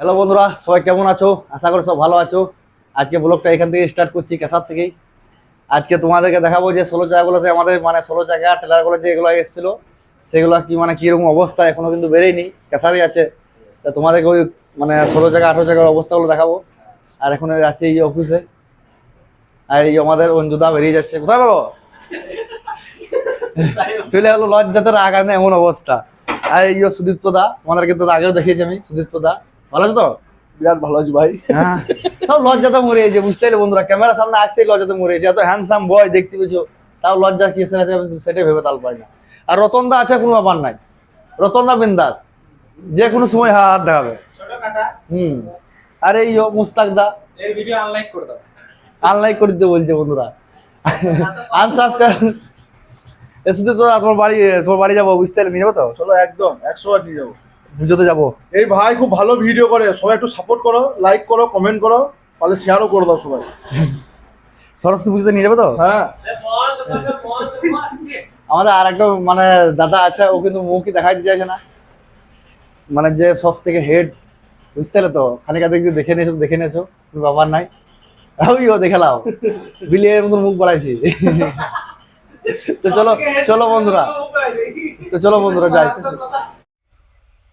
Hello বন্ধুরা, সবাই কেমন আছো? আশা করি সব ভালো আছো। আজকে ব্লগটা এখান থেকে স্টার্ট করছি কেসার থেকেই। আজকে তোমাদেরকে দেখাবো যে ষোলো জায়গাগুলোতে আমাদের মানে ষোলো জায়গা টেলারগুলো যেগুলো এসেছিল, সেগুলো কি মানে কীরকম অবস্থা, এখনও কিন্তু বেরোয়নি কেসারই আছে। তা তোমাদেরকে ওই মানে ষোলো জায়গা, আঠেরো জায়গার অবস্থাগুলো দেখাবো। আর এখন আছে এই অফিসে আর এই আমাদের অঞ্জুদা বেরিয়ে যাচ্ছে। কোথায় বাবু? চলে গেলো লজ্জাতে আগার না এমন অবস্থা। আর এই সুদীপ্ত দা, তোমাদেরকে তো আগেও দেখিয়েছি আমি, সুদীপ্ত দা। ভালো আছো তো? বিরাট ভালো আছি ভাই। হ্যাঁ। সব লজ্জাতে মরে গেছে বুঝতে পারলে বন্ধুরা ক্যামেরার সামনে আসতেই লজ্জাতে মরে গেছে। এত হ্যান্ডসাম বয় দেখতে পেয়েছ তাও লজ্জা কি এসে আছে সেটাই ভেবে তাল পাই না। আর রতন দা আছে কোনো ব্যাপার নাই। রতন দা বিন্দাস। যে কোনো সময় হা- হাত দেখাবে। হুম। আর এই ও মুস্তাক দা এই ভিডিও আনলাইক করে দাও। আনলাইক করে দিতে বলছে বন্ধুরা। আনসাবস্ক্রাইব এ শুধু তো তোমার বাড়ি তোমার বাড়ি যাব বুঝতে পারলে নিয়ে যাব তো? চলো একদম একশো বার নিয়ে যাব। পুজোতে যাব। এই ভাই খুব ভালো ভিডিও করে। সবাই একটু সাপোর্ট করো লাইক করো কমেন্ট করো তাহলে শেয়ারও করে দাও সবাই। সরস্বতী পুজোতে নিয়ে যাবে তো? হ্যাঁ। আমাদের আর একটা মানে দাদা আছে ও কিন্তু মুখই দেখাইতে চাইছে না। মানে যে সব থেকে হেড বুঝতে পারলে তো? খানিকা দেখি দেখে নিয়েছো দেখে নিয়েছো কোনো ব্যাপার নাই। ওই ও দেখে লাও। বিলিয়ে মতন মুখ বাড়াইছি। তো চলো চলো বন্ধুরা। তো চলো বন্ধুরা যাই।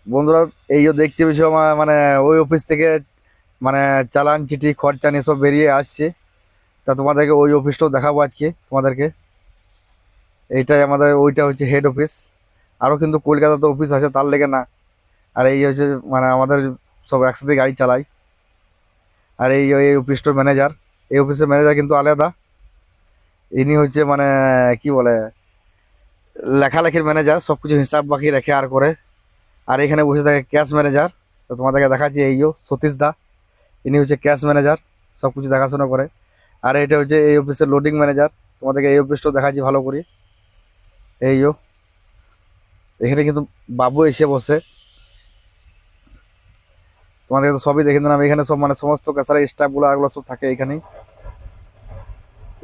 বন্ধুরা এইও দেখতে পেয়েছ আমার মানে ওই অফিস থেকে মানে চালান চিঠি, খরচা নিয়ে সব বেরিয়ে আসছে। তা তোমাদেরকে ওই অফিসটাও দেখাবো আজকে, তোমাদেরকে। এইটাই আমাদের, ওইটা হচ্ছে হেড অফিস আরও কিন্তু কলকাতাতে অফিস আছে, তার লেগে না। আর এই হচ্ছে মানে আমাদের সব একসাথে গাড়ি চালাই। আর এই এই অফিসটার ম্যানেজার এই অফিসের ম্যানেজার কিন্তু আলাদা। ইনি হচ্ছে মানে কি বলে, লেখালেখির ম্যানেজার সব কিছু হিসাব বাকি রেখে আর করে। আর এখানে বসে থাকে ক্যাশ ম্যানেজার তো তোমাদেরকে দেখাচ্ছি এই এইও সতীশ দা। ইনি হচ্ছে ক্যাশ ম্যানেজার সব কিছু দেখাশোনা করে। আর এটা হচ্ছে এই অফিসের লোডিং ম্যানেজার তোমাদেরকে এই অফিসটাও দেখাচ্ছি ভালো করে। এইও এখানে কিন্তু বাবু এসে বসে। তোমাদেরকে তো সবই দেখে দিলাম এখানে সব মানে সমস্ত কাছাড়া স্টাফগুলো আরগুলো সব থাকে এখানেই।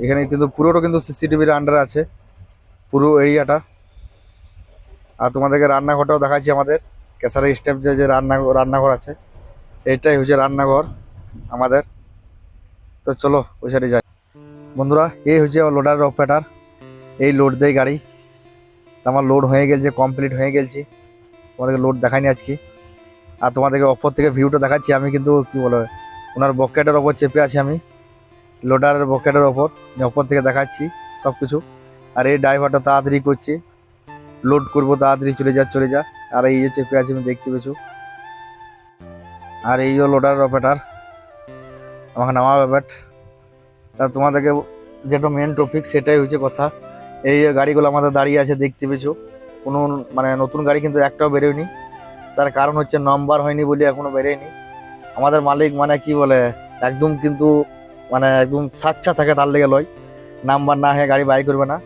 এখানে কিন্তু পুরোটা কিন্তু সিসিটিভির আন্ডারে আছে। পুরো এরিয়াটা আর তোমাদেরকে রান্নাঘরটাও দেখাচ্ছি আমাদের। কেসারা স্টেপ যে যে রান্না রান্নাঘর আছে, এইটাই হচ্ছে রান্নাঘর আমাদের। তো চলো ওই সাইডে যাই। বন্ধুরা, এই হচ্ছে লোডার অপারেটার এই লোড দেয় গাড়ি। আমার লোড হয়ে গেছে কমপ্লিট হয়ে গেছি। তোমাদেরকে লোড দেখাইনি আজকে। আর তোমাদেরকে অপর থেকে ভিউটা দেখাচ্ছি আমি, কিন্তু কি বলে ওনার বকেটের ওপর চেপে আছি আমি। লোডারের বকেটের ওপর অপর থেকে দেখাচ্ছি সব কিছু আর এই ড্রাইভারটা তাড়াতাড়ি করছে। লোড করব, তাড়াতাড়ি চলে যা চলে যা। আর এই চেপে আছে আমি দেখতে পেয়েছ। আর এই লোডারের অপারেটার আমাকে নামা ব্যাপার তা তোমাদেরকে যেটা মেন টপিক সেটাই হচ্ছে কথা। এই গাড়িগুলো আমাদের দাঁড়িয়ে আছে, দেখতে পেয়েছ। কোনো মানে নতুন গাড়ি কিন্তু একটাও বেরোয়নি। তার কারণ হচ্ছে নম্বর হয়নি বলে এখনও বেরোয়নি। আমাদের মালিক মানে কি বলে, একদম কিন্তু মানে একদম সাচ্ছা থাকে তার লেগে লয়। নাম্বার না হয়ে গাড়ি বাই করবে না।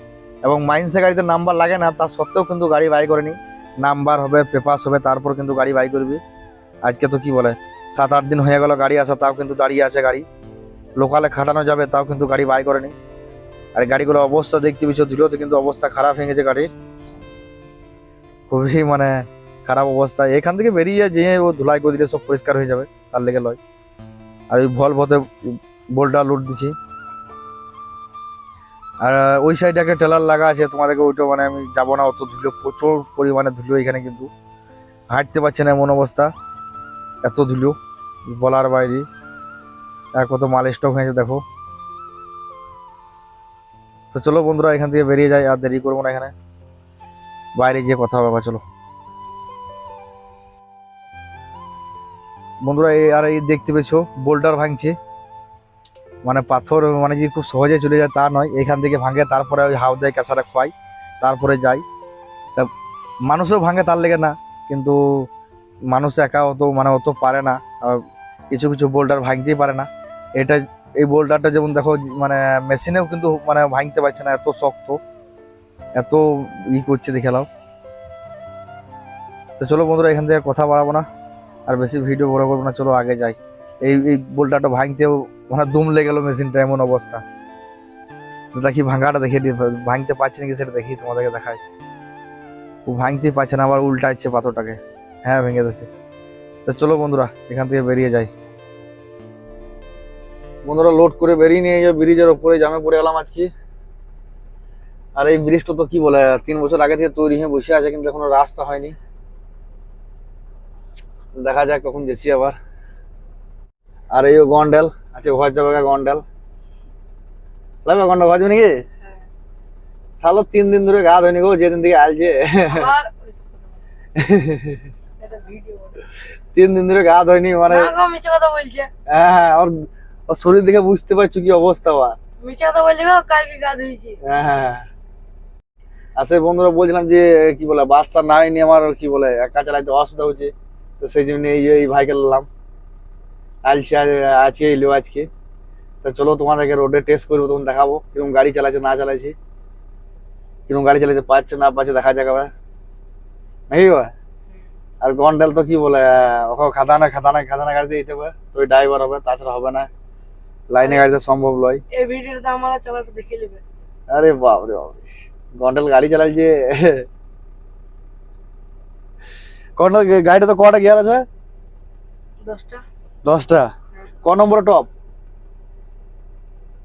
এবং মাইন্সে গাড়িতে নাম্বার লাগে না, তা সত্ত্বেও কিন্তু গাড়ি বাই করেনি। নাম্বার হবে পেপাস হবে, তারপর কিন্তু গাড়ি বাই করবি। আজকে তো কি বলে, সাত, আট দিন হয়ে গেল গাড়ি আসা, তাও কিন্তু দাঁড়িয়ে আছে গাড়ি। লোকালে খাটানো যাবে, তাও কিন্তু গাড়ি বাই করেনি। আর গাড়িগুলো অবস্থা দেখতে পিছু ধুলোতে কিন্তু অবস্থা খারাপ হয়ে গেছে গাড়ির। খুবই মানে খারাপ অবস্থা। এখান থেকে বেরিয়ে যে ও ধুলাই করে দিলে সব পরিষ্কার হয়ে যাবে, তার লেগে লয়। আর ওই ভল ভতে বোল্টটা লুট দিছি। আর ওই সাইডে একটা টেলার লাগা আছে, তোমাদেরকে ওইটা মানে আমি যাব না, অত ধুলো, প্রচুর পরিমাণে ধুলো এখানে কিন্তু। হাঁটতে পারছে না এমন অবস্থা, এত ধুলো, বলার বাইরে। আর কত মাল স্টক হয়েছে, দেখো। তো চলো বন্ধুরা, এখান থেকে বেরিয়ে যাই, আর দেরি করব না এখানে। বাইরে গিয়ে কথা হবে চলো। বন্ধুরা, এই, আর এই দেখতে পেয়েছ বোল্টার ভাঙছে। মানে পাথর মানে যে খুব সহজে চলে যায় তা নয়, এখান থেকে ভাঙে, তারপরে ওই হাওদায় কাঁচাটা খোয়াই, তারপরে যাই। তা মানুষও ভাঙে তার লেগে না, কিন্তু মানুষ একা অত মানে অত পারে না, আর কিছু কিছু বোল্ডার ভাঙতেই পারে না। এটা, এই বোল্ডারটা যেমন দেখো মানে মেশিনেও কিন্তু মানে ভাঙতে পারছে না, এত শক্ত, এত ই করছে, দেখে নাও। তো চলো বন্ধুরা, এখান থেকে কথা বাড়াবো না, আর বেশি ভিডিও বড় করব না, চলো আগে যাই। এই এই বোল্টাটা ভাঙতেও দুম লেগে গেলো মেশিনটা, এমন অবস্থা। তো দেখি ভাঙাটা দেখে ভাঙতে পারছে নাকি সেটা দেখি তোমাদেরকে দেখাই। ও ভাঙতেই পারছে না, আবার উল্টাচ্ছে পাথরটাকে। হ্যাঁ ভেঙে দিচ্ছে তো চলো বন্ধুরা, এখান থেকে বেরিয়ে যাই। বন্ধুরা লোড করে বেরিয়ে নিয়ে যাও ব্রিজের ওপরে, জামে পড়ে গেলাম আজকে। আর এই ব্রিজটা তো কি বলে, তিন বছর আগে থেকে তৈরি হয়ে বসে আছে, কিন্তু এখনও রাস্তা হয়নি। দেখা যাক কখন গেছি আবার। আর এই গন্ডেল আছে ঘর যাবে গন্ডেল। লাগবে গন্ডা ঘর যাবে নাকি? সালো তিন দিন ধরে গা ধোয়নি গো যেদিন থেকে আলছে। তিন দিন ধরে গা ধোয়নি মানে হ্যাঁ হ্যাঁ ওর ওর শরীর দেখে বুঝতে পারছ কি অবস্থা বা মিছে কথা বলছে গো কালকে গা ধুইছি হ্যাঁ হ্যাঁ আর সেই বন্ধুরা বলছিলাম যে কি বলে বাচ্চা নাই নি আমার কি বলে একা চালাইতে অসুবিধা হচ্ছে তো সেই জন্য এই এই ভাইকে নিলাম আলছি আজকে এলো আজকে। তো চলো তোমাদেরকে রোডে টেস্ট করব তখন দেখাবো কীরকম গাড়ি চালাচ্ছে না চালাইছি কীরকম গাড়ি চালাতে পারছে না পারছে দেখা যাক আবার। নাকি আর গন্ডাল তো কি বলে ওকে খাতানা খাতানা খাতানা গাড়িতে দিতে হবে। তো ওই ড্রাইভার হবে তাছাড়া হবে না। লাইনে গাড়িতে সম্ভব নয়। এই ভিডিওটা আমার চালাটা দেখে নেবে। আরে বাপ রে বাপ। গন্ডাল গাড়ি চালাইছে গন্ডাল গাড়িটা তো কটা গিয়ার আছে? দশটা। দশটা? ক নম্বর টপ?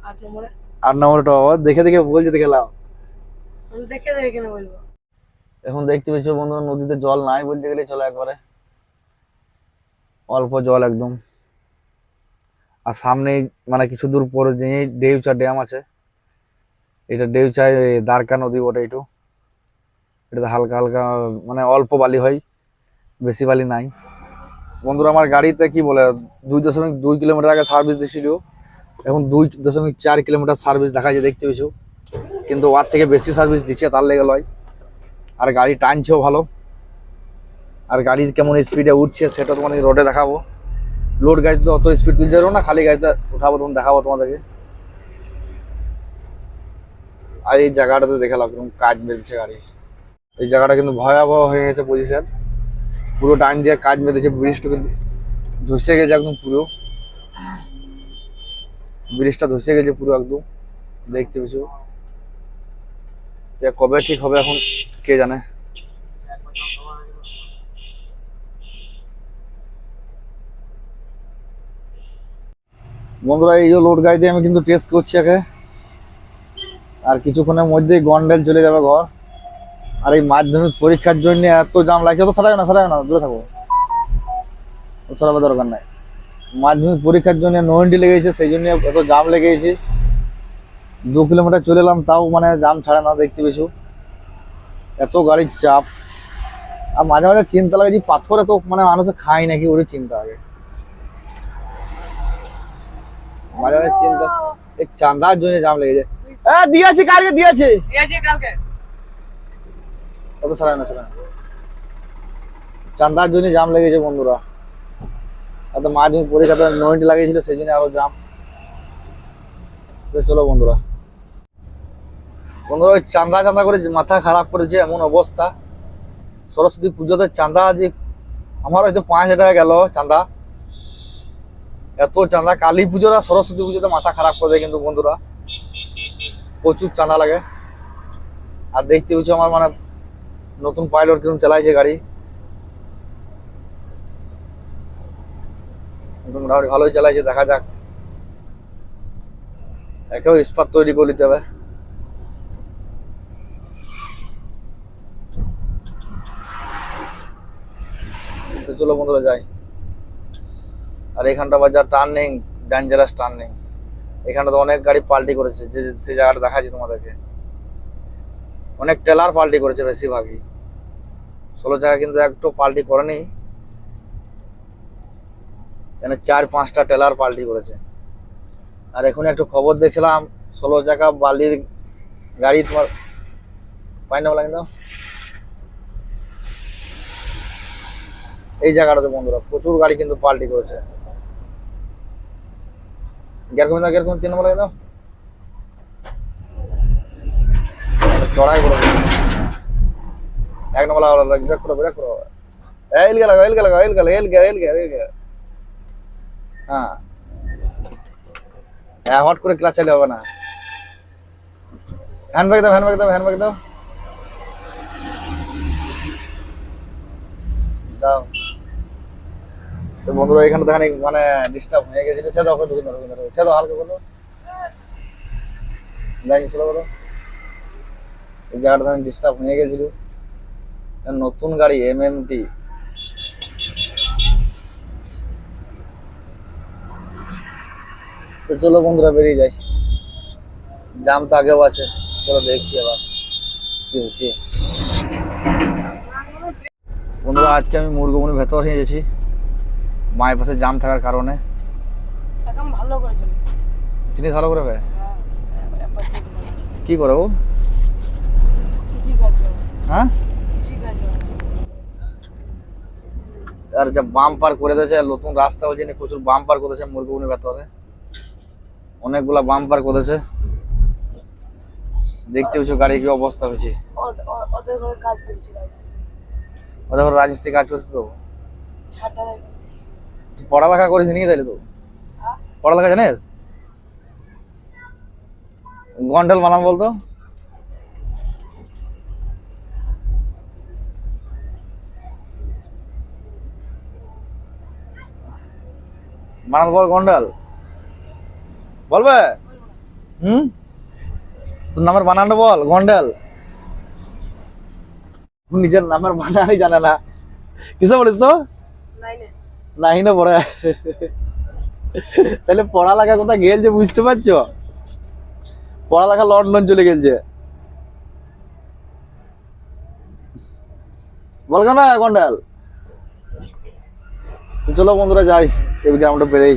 আট নম্বরে। আট নম্বর টপ দেখে দেখে বলছে দেখে লাও দেখে দেখে কেন বলব? এখন দেখতে পেয়েছ বন্ধুরা নদীতে জল নাই বলতে গেলে চলো একবারে। অল্প জল একদম। আর সামনে মানে কিছু দূর পরে যে ডেউচা ড্যাম আছে এটা ডেউচা দ্বারকা নদী বটে একটু এটাতে হালকা হালকা মানে অল্প বালি হয় বেশি বালি নাই। বন্ধুরা, আমার গাড়িতে কি বলে, দুই দশমিক দুই কিলোমিটার আগে সার্ভিস দিছিল এখন দুই দশমিক চার কিলোমিটার সার্ভিস দেখা যায়, দেখতে পেয়েছ। কিন্তু ওর থেকে বেশি সার্ভিস দিচ্ছে, তার লেগে লয়। আর গাড়ি টানছেও ভালো। আর গাড়ি কেমন স্পিডে উঠছে, সেটা তোমাদের রোডে দেখাবো। লোড গাড়িতে অত স্পিড তুলতে পারব না, খালি গাড়িতে উঠাবো, তখন দেখাবো তোমাদেরকে। আর এই জায়গাটাতে দেখালাম কাজ বেঁধেছে গাড়ি। এই জায়গাটা কিন্তু ভয়াবহ হয়ে গেছে পজিশন পুরো ডান দিয়ে কাজ বেঁধেছে ব্রিজটা কিন্তু ধসে গেছে একদম পুরো। ব্রিজটা ধসে গেছে পুরো একদম, দেখতে পেছো কবে ঠিক হবে এখন, কে জানে। বন্ধুরা, এই যে লোড গাড়িতে আমি কিন্তু টেস্ট করছি একে আর কিছুক্ষণের মধ্যেই গন্ডেল চলে যাবে ঘর। আর এই মাধ্যমিক পরীক্ষার জন্য এত জাম লাগছে। তো সরাই না সরাই না, দূরে থাকো। সরাবার দরকার নাই। মাধ্যমিক পরীক্ষার জন্য নয়েন্টি লেগেছে, সেই জন্য এত জাম লেগেছে। দু কিলোমিটার চলে এলাম, তাও মানে জাম ছাড়ে না দেখতে পেয়েছ। এত গাড়ির চাপ। আর মাঝে মাঝে চিন্তা লাগে যে পাথর এত মানে মানুষে খায় নাকি, ওরই চিন্তা আগে মাঝে মাঝে চিন্তা এই চাঁদার জন্য জাম লেগেছে। দিয়েছে কালকে, দিয়েছে। আছে কালকে। কত সাড়ে না সাড়ে চান্দার জন্য জাম লেগেছে বন্ধুরা। আর এত মাধ্যমিক পরীক্ষাতে নয়টি লাগিয়েছিল, সেই জন্য আরও জাম চলো বন্ধুরা। বন্ধুরা, ওই চাঁদা চাঁদা করে মাথা খারাপ করেছে, এমন অবস্থা। সরস্বতী পুজোতে চাঁদা যে, আমার হয়তো পাঁচ হাজার টাকা গেল চাঁদা এত চাঁদা কালী পুজোর আর সরস্বতী পুজোতে মাথা খারাপ করে দেয় কিন্তু বন্ধুরা। প্রচুর চাঁদা লাগে। আর দেখতে পেয়েছ আমার মানে নতুন পাইলট কীরকম চালাইছে গাড়ি? মোটামুটি ভালোই চালাইছে, দেখা যাক। একেও ইস্পাত তৈরি করে নিতে হবে। চলো বন্ধুরা, যাই। আর এখানটা বাজার টার্নিং ডেঞ্জারাস টার্নিং এখানটা তো অনেক গাড়ি পাল্টি করেছে, যে সেই জায়গাটা দেখাচ্ছি তোমাদেরকে। অনেক টেলার পাল্টি করেছে বেশিরভাগই। ষোলো জায়গা কিন্তু একটু পাল্টি করেনি। এখানে চার পাঁচটা টেলার পাল্টি করেছে। আর এখন একটু খবর দেখছিলাম, ষোলো চাকা বালির গাড়ি তোমার পাই না দাও। এই জায়গাটাতে বন্ধুরা প্রচুর গাড়ি কিন্তু পাল্টি করেছে। গেরকম কমে দাও গিয়ার তিন নম্বর লাগে দাও। চড়াই করে এক নম্বর ব্রেক করো ব্রেক করো এল গেল এল গেল এল গেল এল গেল এল গেল এল গেল হ্যাঁ। হ্যাঁ হট করে ক্লাচ চাইলে হবে না। হ্যান্ড ব্যাগ দাও হ্যান্ড ব্যাগ দাও হ্যান্ড ব্যাগ দাও। দাও। তো বন্ধুরা, এখানে তো খানিক মানে ডিস্টার্ব হয়ে গেছিল সে দাও ঢুকে দাও ঢুকে দাও। সে দাও, হালকা করো যাই বলো এই জায়গাটা খানিক ডিস্টার্ব হয়ে গেছিল নতুন গাড়ি এম এম টি তো চলো বন্ধুরা বেরিয়ে যাই। জাম তো আগেও আছে চলো দেখছি আবার কি হচ্ছে। বন্ধুরা আজকে আমি মুরগমনির ভেতর হয়ে গেছি। মায়ের পাশে জাম থাকার কারণে। ভালো করেছিল জিনিস ভালো করে ভাই হ্যাঁ করো। কি করে হ্যাঁ। আর যা বাম পার করে দিয়েছে নতুন রাস্তা হয়েছে প্রচুর বাম পার করেছে মুরগমনির ভেতরে। অনেকগুলা বাম পার করেছে দেখতে হচ্ছে গাড়ি কি অবস্থা হয়েছে। ওদের ঘরে রাজমিস্ত্রি কাজ করছে তো। পড়ালেখা করিস নিয়ে তাইলে তো? হ্যাঁ? পড়ালেখা জানিস? গন্ডল বানাম বলতো? বল গন্ডল। বলবে? হুম? তোর নামের বানানটা বল গন্ডল। নিজের নামের বানানই জানে না। কিসে বলিস তো? নাহি না পড়ে। তাহলে পড়ালেখা কোথায় গেলছে বুঝতে পারছ? পড়ালেখা লন্ডন চলে গেছে বলছো না কন্ডাল তো চলো বন্ধুরা যাই এই গ্রামটা বেড়েই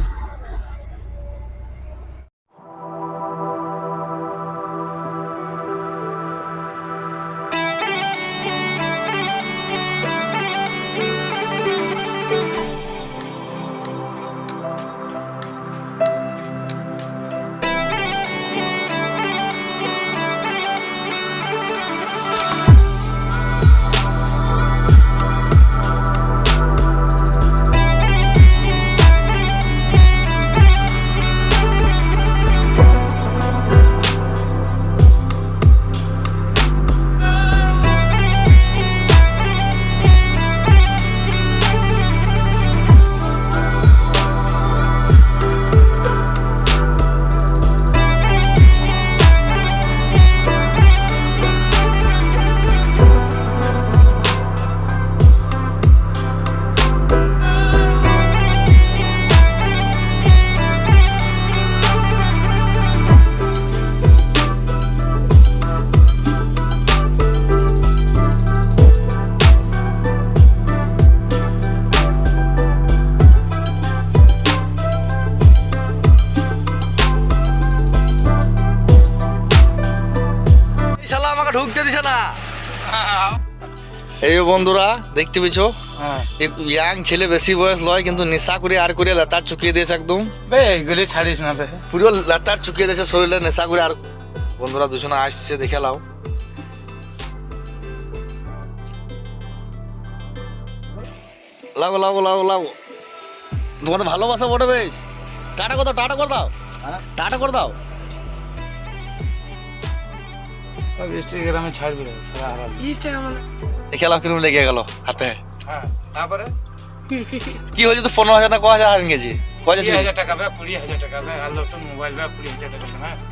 ঢুকতে দিছে না। এই বন্ধুরা দেখতে পেছো হ্যাঁ। ইয়াং ছেলে বেশি বয়স লয় কিন্তু নেশা করে আর করে লাতার চুকিয়ে দিয়েছে একদম। বে এগুলি ছাড়িস না বে। পুরো লাতার চুকিয়ে দিয়েছে শরীরে নেশা করে আর বন্ধুরা দুজনে আসছে দেখে লাও লাগো লাগো লাগো লাগো তোমাদের ভালোবাসা বটে বেশ। টাটা করে দাও টাটা করে দাও। হ্যাঁ? টাটা করে দাও। ইনস্টাগ্রামে ছাড়বি কিরম লেগে গেল হাতে। হ্যাঁ তারপরে? কি হয়েছে তো পনেরো হাজার না ক হাজার হারিয়ে গেছি?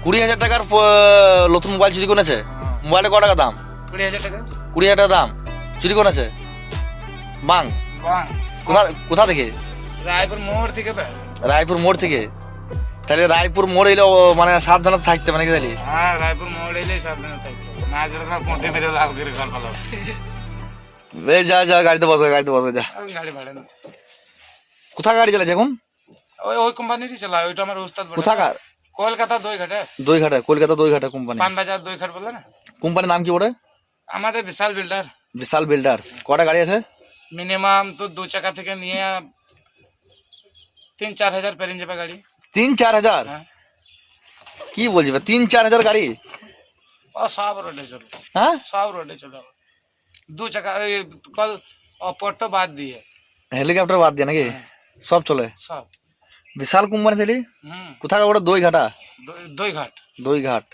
কুড়ি হাজার টাকার নতুন মোবাইল চুরি করেছে? হ্যাঁ। মোবাইলে ক টাকা দাম? কুড়ি হাজার টাকা? কুড়ি হাজার টাকা দাম। চুরি করেছে? বাং। কোথা কোথা থেকে? রায়পুর মোড় থেকে রায়পুর মোড় থেকে? তাহলে রায়পুর মোড় এলে মানে সাবধানে থাকতে মানে কি জানি হ্যাঁ রায়পুর মোড় এলে সাবধানে থাকতে না গেলে না পৌঁছে মেরে লাভ করে ঘর যা যা গাড়িতে বসো গাড়িতে বসো যা। গাড়ি ভাড়া না কোথা গাড়ি চালাচ্ছে এখন? ওই ওই কোম্পানিরই চলা ওইটা আমার উস্তাদ বলে। কোথাকার? কলকাতা দই ঘাটে দই ঘাটা কলকাতা দই ঘাটা কোম্পানি। পান বাজার দই ঘাট বলে না? কোম্পানির নাম কি বলে? আমাদের বিশাল বিল্ডার। বিশাল বিল্ডার্স কটা গাড়ি আছে? মিনিমাম তো দু চাকা থেকে নিয়ে তিন চার হাজার পেরিয়ে যাবে গাড়ি। তিন চার হাজার হ্যাঁ কি বলছি ভাই? তিন চার হাজার গাড়ি ও সব রোডে চলো হ্যাঁ সব রোডে চলো দু চাকা এই কল অপরটো বাদ দিয়ে হেলিকপ্টার বাদ দিয়ে নাকি সব চলে সব বিশাল কোম্পানি থেকে হুম কোথাকার ওটা দই ঘাটা দই- দই ঘাট দই ঘাট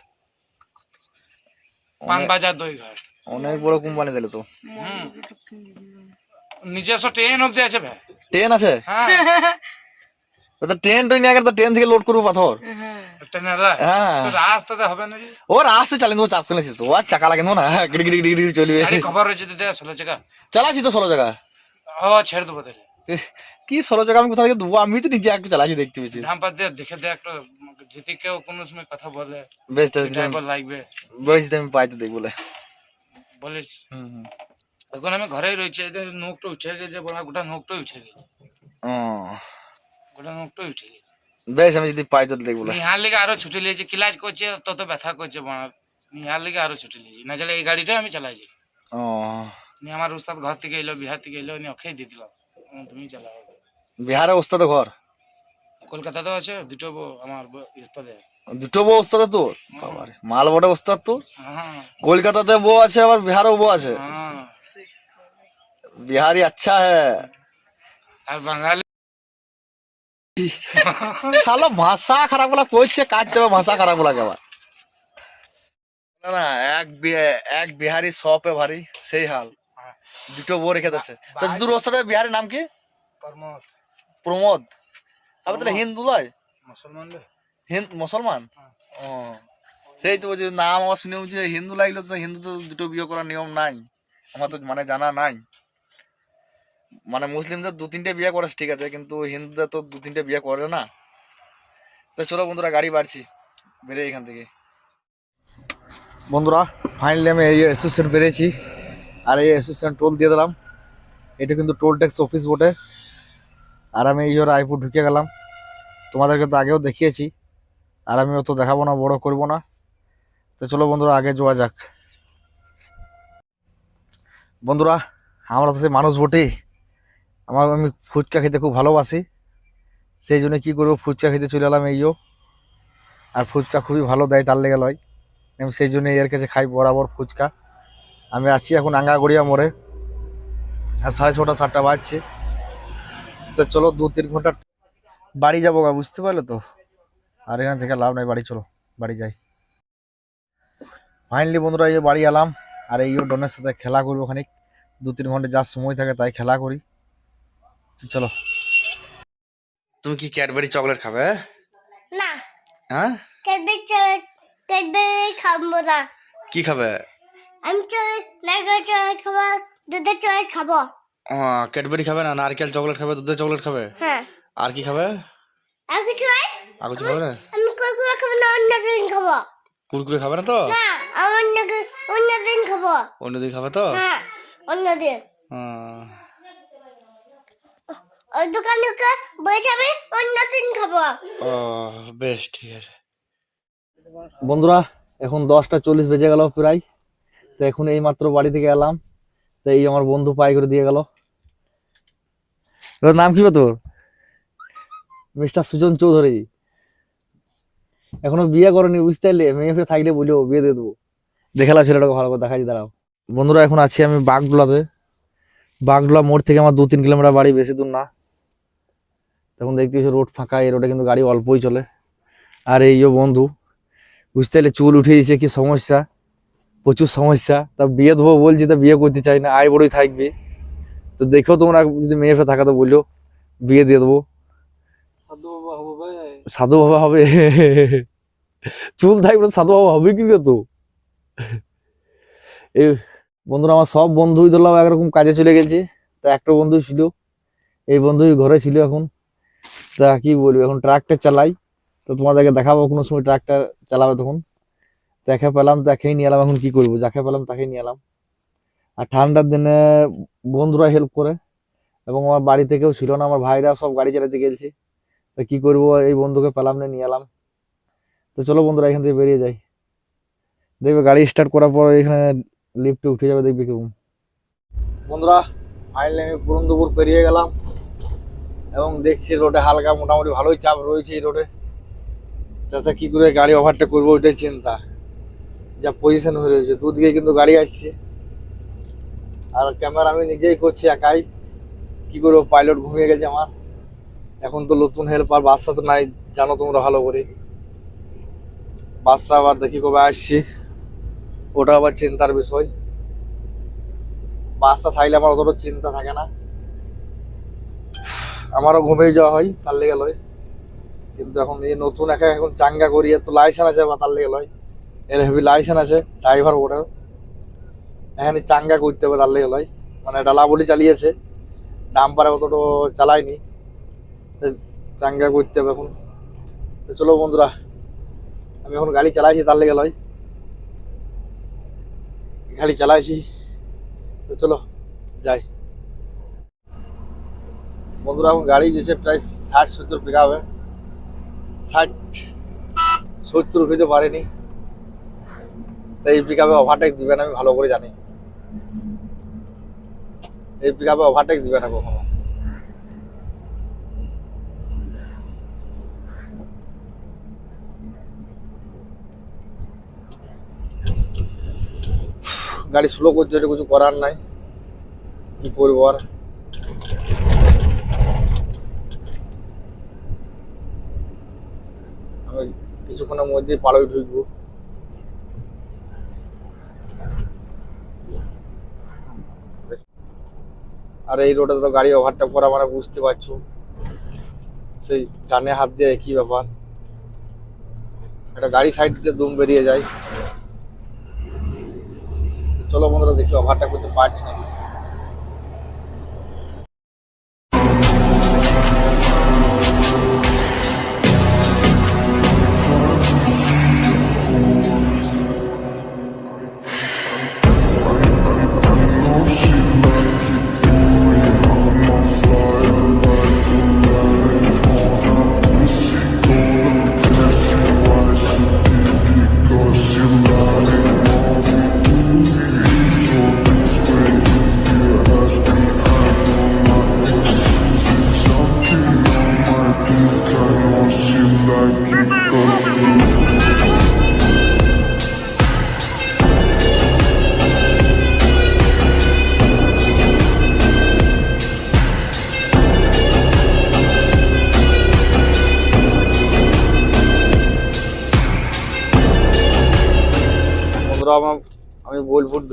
পান বাজার দই ঘাট অনেক বড় কোম্পানি দিলে তো হুম নিজস্ব ট্রেন অব্দি আছে ভাই ট্রেন আছে হ্যাঁ তো ট্রেন ট্রেন আগে ট্রেন থেকে লোড করব পাথর। হ্যাঁ। চালিয়ে দেবো চাপ ও আর চাকা লাগে না গিড়ি গিড়ি গিড়ি গিড়ি চলবে। খবর রয়েছে দিতে ষোলো চাকা। চালাচ্ছি তো ষোলো জায়গা ও ছেড়ে দেবো তাহলে। কি ষোলো জায়গা আমি কোথা থেকে দেবো আমি তো নিজে একটু চালাচ্ছি দেখতে পেয়েছি। দিয়ে দেখে দে একটা যদি কেউ কোনো সময় কথা বলে বেশ লাগবে। আমি পাই তো দেখব বলিস। এখন আমি ঘরেই রয়েছি নোকটা উঠে গেছে বড় গোটা নোকটা উঠে গেছে। ও। গোটা উঠে গেছে বেশ আমি যদি পাই তো দেখব। নিহার লিগে আরও ছুটি লিয়েছে কিলাজ করছে তত ব্যথা করছে বানার নিহার লিগে আরও ছুটি লিয়েছি না চলে এই গাড়িটা আমি চালাইছি। ও। নি আমার উস্তাদ ঘর থেকে এলো বিহার থেকে এলো নি ওকেই দিয়ে দিলাম। তুমি চালাও। বিহারে ওস্তাদ ঘর? কলকাতাতেও আছে দুটো আমার ব- উস্তাদে দুটো বউ ওস্তাদ তোর? বাবারে মাল বড় ওস্তাদ তোর? হ্যাঁ। কলকাতাতে বউ আছে আবার বিহারেও বউ আছে? হ্যাঁ। বিহারি আচ্ছা হ্যাঁ। আর বাঙালি শালা ভাষা খারাপ বলা কাটতে হবে ভাষা খারাপ বলা না না এক এক বিহারি সপে ভারী সেই হাল। দুটো বউ রেখে দিচ্ছে তো বিহারের নাম কি? প্রমোদ। প্রমোদ। আবার তাহলে হিন্দু লয়? মুসলমান হিন্দ মুসলমান? ও সেই তো বলছি নাম আমার শুনে হিন্দু লাগল তো হিন্দু তো দুটো বিয়ে করার নিয়ম নাই। আমার তো মানে জানা নাই। মানে মুসলিমদের দু তিনটে বিয়ে করে ঠিক আছে, কিন্তু হিন্দুদের তো দু তিনটে বিয়ে করে না। তো চলো বন্ধুরা, গাড়ি বাড়ছি বেরে এখান থেকে। বন্ধুরা ফাইনালি আমি এই অ্যাসোসিয়েশন বেরিয়েছি, আর এই অ্যাসোসিয়েশন টোল দিয়ে দিলাম। এটা কিন্তু টোল ট্যাক্স অফিস বটে। আর আমি এই রায়পুর ঢুকে গেলাম। তোমাদেরকে তো আগেও দেখিয়েছি, আর আমি অত দেখাবো না, বড় করব না। তো চলো বন্ধুরা, আগে যাওয়া যাক। বন্ধুরা, আমরা তো সেই মানুষ বটেই। আমার আমি ফুচকা খেতে খুব ভালোবাসি। সেই জন্য কী করব, ফুচকা খেতে চলে এলাম এইও আর ফুচকা খুবই ভালো দেয়, তার লেগে লয়। আমি সেই জন্য এর কাছে খাই বরাবর ফুচকা। আমি আছি এখন আঙ্গাগড়িয়া মোড়ে। আর সাড়ে ছটা, সাতটা বাজছে। তো চলো দু তিন ঘণ্টা বাড়ি যাব গা, বুঝতে পারলে তো? আর এখান থেকে লাভ নাই, বাড়ি চলো, বাড়ি যাই। ফাইনালি বন্ধুরা, এই বাড়ি এলাম। আর এই ডনের সাথে খেলা করব খানিক। দু তিন ঘণ্টা যা সময় থাকে তাই খেলা করি। চলো। তুমি কি ক্যাডবেরি চকলেট খাবে? না। হ্যাঁ? ক্যাডবেরি চকলেট ক্যাডবেরি খাব না। কি খাবে? আমি চকলেট নারকেল চকলেট খাব দুধের চকলেট খাব। ক্যাডবেরি খাবে না নারকেল চকলেট খাবে দুধের চকলেট খাবে? হ্যাঁ। আর কি খাবে? আর কিছু হয় আর কিছু খাবে না? আমি কুরকুরে খাব না অন্য দিন খাব। কুরকুরে খাবে না তো? না আমি অন্য দিন- অন্য দিন খাব। অন্যদিন খাবে তো? হ্যাঁ অন্য দিন। আহ, আমি অন্য দিন খাব। ও, বেশ, ঠিক আছে। বন্ধুরা, এখন দশটা চল্লিশ বেজে গেল প্রায়। তো এখন এই মাত্র বাড়ি থেকে এলাম। তো এই আমার বন্ধু পাই করে দিয়ে গেল। নাম কি তোর? মিস্টার সুজন চৌধুরী। এখনও বিয়ে করেনি, বুঝতে পারলে? মেয়ে থাকলে বলিও, বিয়ে দিয়ে দেবো। দেখালাম ছেলেটাকে ভালো করে দেখাচ্ছি দাঁড়াও। বন্ধুরা, এখন আছি আমি বাগডোলাতে। বাগডোলা মোড় থেকে আমার দু তিন কিলোমিটার বাড়ি, বেশি দূর না। তখন দেখতে পাচ্ছি রোড ফাঁকা এই রোডে কিন্তু গাড়ি অল্পই চলে। আর এই যে বন্ধু বুঝতে পারলে চুল উঠে দিয়েছে কি সমস্যা? প্রচুর সমস্যা। তা বিয়ে দেবো বলছি তা বিয়ে করতে চাই না আয় বড়ই থাকবে। তো দেখো তোমরা যদি মেয়ে ফেয়ে থাকা তো বলল বিয়ে দিয়ে দেবো। সাধু বাবা হবে চুল থাকবে সাধু বাবা হবে কি তো? এই বন্ধুরা আমার সব বন্ধুই ধরলাম একরকম কাজে চলে গেছে। তা একটা বন্ধু ছিল এই বন্ধুই ঘরে ছিল এখন। তা কি বলব, এখন ট্রাক্টর চালাই, তো তোমাদেরকে দেখাবো কোনো সময় ট্রাক্টর চালাবে তখন। দেখে পেলাম, দেখেই নিয়ে এলাম, এখন কি করব? যাকে পেলাম তাকেই নিয়ে এলাম। আর ঠান্ডার দিনে বন্ধুরা হেল্প করে, এবং আমার বাড়ি থেকেও ছিল না, আমার ভাইরা সব গাড়ি চালাতে গেছে। তা কি করব, এই বন্ধুকে পেলাম না, নিয়ে এলাম। তো চলো বন্ধুরা, এখান থেকে বেরিয়ে যাই। দেখবে গাড়ি স্টার্ট করার পর এখানে লিফটে উঠে যাবে, দেখবে কেমন। বন্ধুরা ফাইনালি আমি পুরন্দপুর পেরিয়ে গেলাম। এবং দেখছি রোডে হালকা মোটামুটি ভালোই চাপ রয়েছে এই রোডে। তাতে কি করে গাড়ি ওভারটেক করব ওইটাই চিন্তা। যা পজিশন হয়ে রয়েছে, দুদিকে কিন্তু গাড়ি আসছে। আর ক্যামেরা আমি নিজেই করছি একাই। কি করব পাইলট ঘুমিয়ে গেছে আমার। এখন তো নতুন হেল্পার বাচ্চা তো নাই, জানো তোমরা ভালো করে। বাচ্চা আবার দেখি কবে আসছি। ওটা আবার চিন্তার বিষয়। বাচ্চা থাকলে আমার অতটা চিন্তা থাকে না। আমারও ঘুমিয়ে যাওয়া হয়, তার লেগে লয়। কিন্তু এখন এই নতুন একা এখন চাঙ্গা করি তো লাইসেন্স আছে বা তার লেগে লয়। এর হেভি লাইসেন্স আছে ড্রাইভার ওটা এখানে চাঙ্গা করতে হবে তার লেগে লয়। মানে ডালা বলি চালিয়েছে ডাম্পারে অতটা চালায়নি। চাঙ্গা করতে হবে এখন। তো চলো বন্ধুরা, আমি এখন গাড়ি চালাইছি তার লেগে লয়। গাড়ি চালাইছি। তো চলো, যাই। বন্ধুরা এখন গাড়ি দিয়েছে প্রায় ষাট, সত্তর পিক হবে। ষাট, সত্তর হইতে পারেনি। তাই এই পিক আপে ওভারটেক দিবে না, আমি ভালো করে জানি। এই পিক আপে ওভারটেক দিবে না কখনো। গাড়ি স্লো করছে, এটা কিছু করার নাই। কি করব আর? আমি কিছুক্ষণের মধ্যে পাড়ায় ঢুকবো। আর এই রোডে তো গাড়ি ওভারটেক করা মানে বুঝতে পারছ। সেই জানে হাত দিয়ে কি ব্যাপার। একটা গাড়ি সাইড দিয়ে দুম বেরিয়ে যায়। চলো বন্ধুরা, দেখি ওভারটেক করতে পারছি নাকি?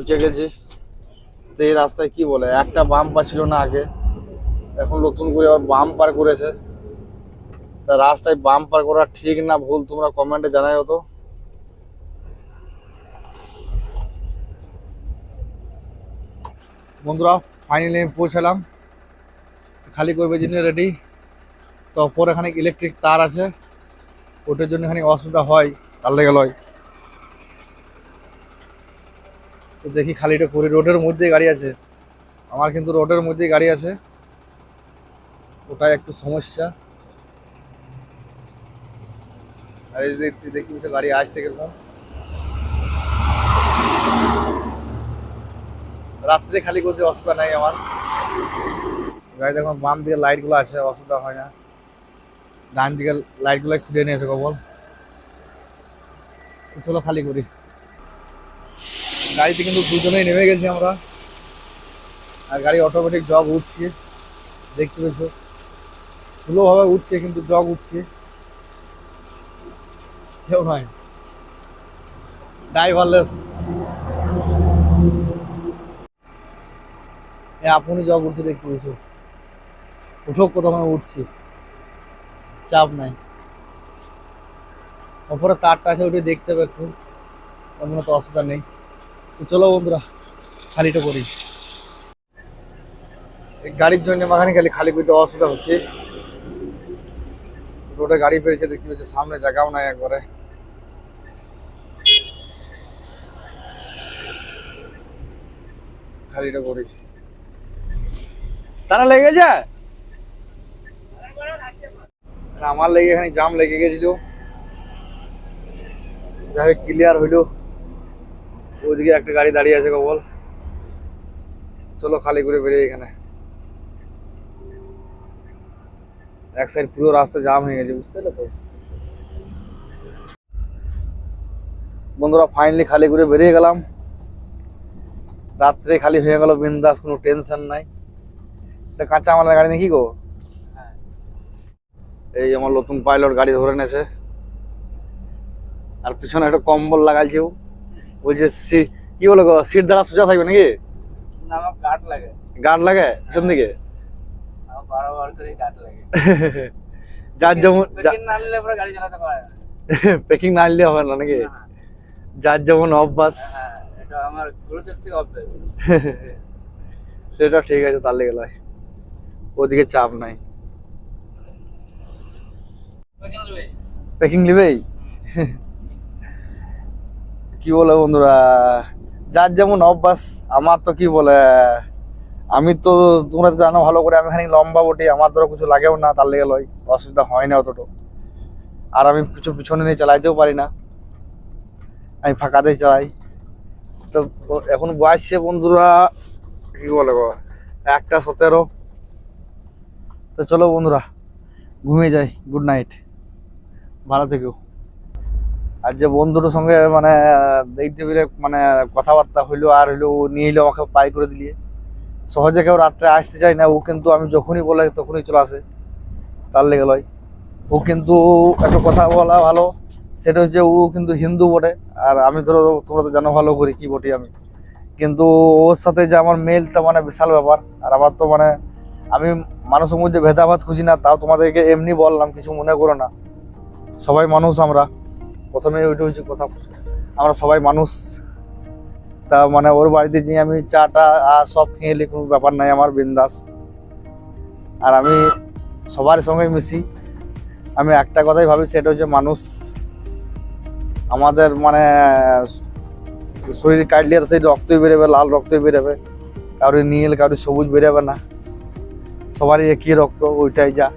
ঢুকে গেছি তো এই রাস্তায় কি বলে, একটা বাম পা ছিল না আগে, এখন নতুন করে আবার বাম পার করেছে। তা রাস্তায় বাম পার করা ঠিক না, ভুল তোমরা কমেন্টে জানাই হতো বন্ধুরা ফাইনালি আমি পৌঁছালাম। খালি করবে জন্য রেডি তো ওপর এখানে ইলেকট্রিক তার আছে। ওটার জন্য এখানে অসুবিধা হয়, তার লেগে লয়। তো দেখি খালিটা করি রোডের মধ্যে গাড়ি আছে। আমার কিন্তু রোডের মধ্যেই গাড়ি আছে। ওটাই একটু সমস্যা। দেখি গাড়ি আসছে কীরকম। রাত্রে খালি করতে অসুবিধা নাই আমার। গাড়ি দেখুন বাম দিকে লাইটগুলো আছে, অসুবিধা হয় না। ডান দিকে লাইটগুলো খুঁজে নিয়েছে কবল। চলো খালি করি। গাড়িতে কিন্তু দুজনেই নেমে গেছি আমরা। আর গাড়ি অটোমেটিক জগ উঠছে, দেখতে পেছো স্লোভাবে উঠছে কিন্তু জগ উঠছে। কেউ নয়। ড্রাইভারলেস আপনি জগ উঠছে দেখতে পেয়েছ। উঠো কোথাও উঠছি। চাপ নাই। ওপরে তারটা আছে, ওটা দেখতে হবে একটু। তেমন তো অসুবিধা নেই। চলো বন্ধুরা খালিটা করি এই গাড়ির জন্য মাখানে খালি খালি করতে অসুবিধা হচ্ছে। রোডে গাড়ি পেয়েছে দেখতে পাচ্ছি সামনে জায়গাও নাই একবারে। খালিটা করি তারা লেগেছে আর আমার লেগে এখানে জাম লেগে গেছিল। যাই হোক ক্লিয়ার হইল। ওইদিকে একটা গাড়ি দাঁড়িয়ে আছে কবল। চলো খালি করে বেরিয়ে এখানে। এক সাইড পুরো রাস্তা জাম হয়ে গেছে, বুঝতে পারলে তো? বন্ধুরা ফাইনালি খালি করে বেরিয়ে গেলাম। রাত্রে খালি হয়ে গেল বিন্দাস, কোনো টেনশন নাই। এটা কাঁচা আমাদের গাড়ি নাকি গো? এই আমার নতুন পাইলট গাড়ি ধরে নেছে আর পিছনে একটা কম্বল লাগাইছে ও। বলছে সি- কি বলো সিট দ্বারা সোজা থাকবে নাকি? না আমার গার্ড লাগে। গার্ড লাগে? পিছন দিকে? আমার করে কাট লাগে। যার যেমন গাড়ি চালাতে পারে প্যাকিং না নিলে হবে না নাকি? হ্যাঁ, যার যেমন অভ্যাস। হ্যাঁ এটা আমার গুরুত্বের থেকে অভ্যাস। সেটা ঠিক আছে তাহলে গেল ওদিকে চাপ নাই। পেকিং নেবে? প্যাকিং নিবেই? কি বলে বন্ধুরা? যার যেমন অভ্যাস, আমার তো কি বলে, আমি তো তোমরা জানো ভালো করে, আমি খানিক লম্বা বটি, আমার ধরো কিছু লাগেও না, তার লেগে লয়, অসুবিধা হয় না অতটা। আর আমি কিছু পিছনে নিয়ে চালাইতেও পারি না। আমি ফাঁকাতেই চালাই। তো এখন বয়সে বন্ধুরা, কি বলে একটা সতেরো। তো চলো বন্ধুরা, ঘুমিয়ে যাই গুড নাইট ভালো থেকো। আর যে বন্ধুর সঙ্গে মানে দেখতে পেলে মানে কথাবার্তা হইল আর হইল, ও নিয়ে এলো আমাকে পাই করে দিলিয়ে সহজে কেউ রাত্রে আসতে চায় না, ও কিন্তু আমি যখনই বলে তখনই চলে আসে। তার লেগে লয়। ও কিন্তু একটা কথা বলা ভালো, সেটা হচ্ছে ও কিন্তু হিন্দু বটে। আর আমি ধরো, তোমরা তো জানো ভালো করি কি বটি আমি। কিন্তু ওর সাথে যে আমার মেলটা মানে বিশাল ব্যাপার। আর আমার তো মানে আমি মানুষের মধ্যে ভেদাভাত খুঁজি না, তাও তোমাদেরকে এমনি বললাম, কিছু মনে করো না। সবাই মানুষ আমরা। প্রথমে ওইটা হচ্ছে কথা, আমরা সবাই মানুষ। তা মানে ওর বাড়িতে যে আমি চাটা আর সব খেয়ে কোনো ব্যাপার নাই, আমার বিন্দাস। আর আমি সবার সঙ্গে মিশি। আমি একটা কথাই ভাবি, সেটা হচ্ছে মানুষ। আমাদের মানে শরীর কাটলে সেই রক্তই বেরোবে, লাল রক্তই বেরোবে। কারোর নীল, কারোর সবুজ বেরোবে না। সবারই একই রক্ত, ওইটাই যা।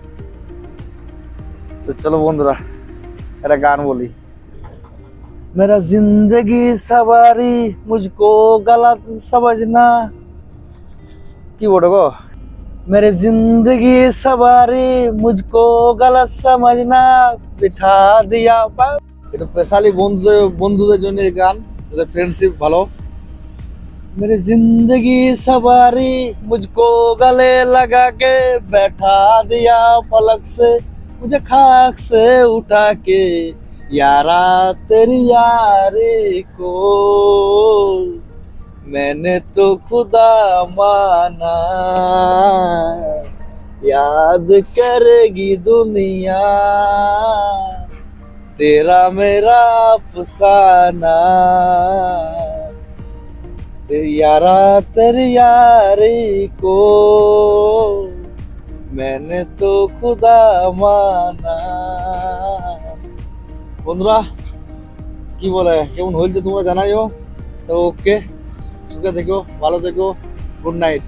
তো চলো বন্ধুরা, একটা গান বলি। मेरा जिंदगी सवारी मुझको गलत समझना কি বলো গো मेरे जिंदगी सवारी मुझको गलत समझना बिठा दिया पा- এটা স্পেশালি বন্ধুদের বন্ধুদের জন্য এই গান যাদের ফ্রেন্ডশিপ ভালো मेरी जिंदगी सवारी मुझको गले लगा के बैठा दिया पलक से मुझे खाक से उठा के यारा तेरी यारी को, मैंने तो खुदा माना। याद करेगी दुनिया, तेरा मेरा अफसाना। ते यारा तेरी यारी को, मैंने तो खुदा माना। বন্ধুরা, কি বলে, কেমন হয়েছে তোমরা জানাইও। তো ওকে, সুখে থেকো, ভালো থেকো গুড নাইট